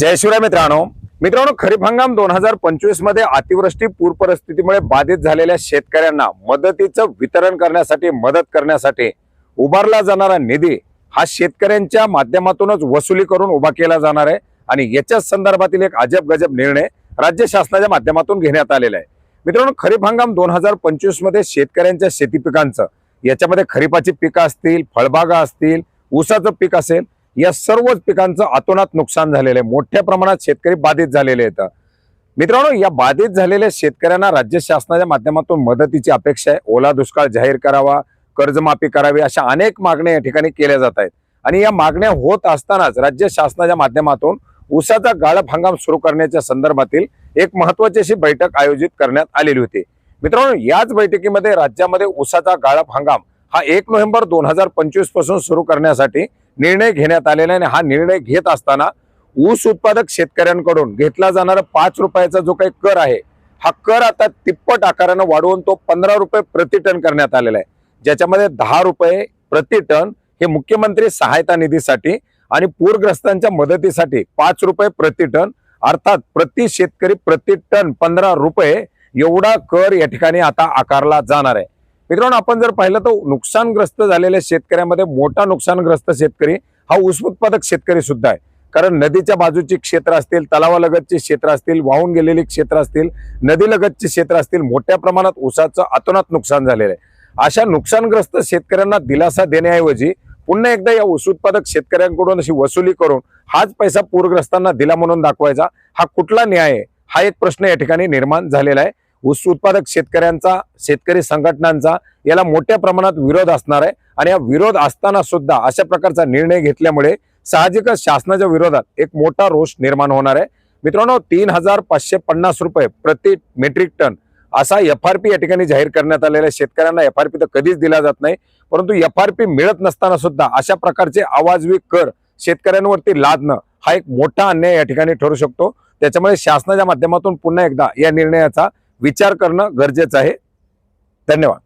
जय शिवराय मित्रांनो. मित्रांनो खरीप हंगाम दोन हजार पंचवीसमध्ये अतिवृष्टी पूर परिस्थितीमुळे बाधित झालेल्या शेतकऱ्यांना मदतीचं वितरण करण्यासाठी मदत करण्यासाठी उभारला जाणारा निधी हा शेतकऱ्यांच्या माध्यमातूनच वसुली करून उभा केला जाणार आहे. आणि याच्याच संदर्भातील एक अजब गजब निर्णय राज्य शासनाच्या माध्यमातून घेण्यात आलेला आहे. मित्रांनो खरीप हंगाम दोन हजार पंचवीसमध्ये शेतकऱ्यांच्या शेती पिकांचं याच्यामध्ये खरीपाची पिकं असतील फळबागा असतील ऊसाचं पीक असेल या सर्वच पिकांचं अतोनात नुकसान झालेलं आहे. मोठ्या प्रमाणात शेतकरी बाधित झालेले आहेत. मित्रांनो या बाधित झालेल्या शेतकऱ्यांना राज्य शासनाच्या माध्यमातून मदतीची अपेक्षा आहे. ओला दुष्काळ जाहीर करावा कर्जमाफी करावी अशा अनेक मागण्या या ठिकाणी केल्या जात आहेत. आणि या मागण्या होत असतानाच राज्य शासनाच्या माध्यमातून ऊसाचा गाळप हंगाम सुरू करण्याच्या संदर्भातील एक महत्वाची अशी बैठक आयोजित करण्यात आलेली होती. मित्रांनो याच बैठकीमध्ये राज्यामध्ये ऊसाचा गाळप हंगाम हा एक नोव्हेंबर दोन हजार पंचवीसपासून सुरू करण्यासाठी निर्णय घेण्यात आलेला आहे आणि हा निर्णय घेत असताना ऊस उत्पादक शेतकऱ्यांकडून घेतला जाणारा पाच रुपयाचा जो काही कर आहे हा कर आता तिप्पट आकारानं वाढवून तो पंधरा रुपये प्रतिटन करण्यात आलेला आहे. ज्याच्यामध्ये दहा रुपये प्रति टन हे मुख्यमंत्री सहायता निधीसाठी आणि पूरग्रस्तांच्या मदतीसाठी पाच रुपये प्रति टन अर्थात प्रति शेतकरी प्रति टन पंधरा रुपये एवढा कर या ठिकाणी आता आकारला जाणार आहे. मित्रांनो आपण जर पाहिलं तर नुकसानग्रस्त झालेल्या शेतकऱ्यामध्ये मोठा नुकसानग्रस्त शेतकरी हा ऊस उत्पादक शेतकरी सुद्धा आहे. कारण नदीच्या बाजूची क्षेत्र असतील तलावालगतची क्षेत्र असतील वाहून गेलेली क्षेत्र असतील नदीलगतची क्षेत्र असतील मोठ्या प्रमाणात ऊसाचं अतोनात नुकसान झालेलं आहे. अशा नुकसानग्रस्त शेतकऱ्यांना दिलासा देण्याऐवजी पुन्हा एकदा या ऊस उत्पादक शेतकऱ्यांकडून अशी वसुली करून हाच पैसा पूरग्रस्तांना दिला म्हणून दाखवायचा हा कुठला न्याय आहे? हा एक प्रश्न या ठिकाणी निर्माण झालेला आहे. ऊस उत्पादक शेतकऱ्यांचा शेतकरी संघटनांचा याला मोठ्या प्रमाणात विरोध असणार आहे. आणि या विरोध असताना सुद्धा अशा प्रकारचा निर्णय घेतल्यामुळे साहजिकच शासनाच्या विरोधात एक मोठा रोष निर्माण होणार आहे. मित्रांनो तीन हजार पाचशे पन्नास रुपये प्रति मेट्रिक टन असा एफ आर पी या ठिकाणी जाहीर करण्यात आलेल्या शेतकऱ्यांना एफ आर पी तर कधीच दिला जात नाही. परंतु एफ आर पी मिळत नसताना सुद्धा अशा प्रकारचे आवाजवी कर शेतकऱ्यांवरती लादणं हा एक मोठा अन्याय या ठिकाणी ठरू शकतो. त्याच्यामुळे शासनाच्या माध्यमातून पुन्हा एकदा या निर्णयाचा विचार करणं गरजेचं आहे. धन्यवाद.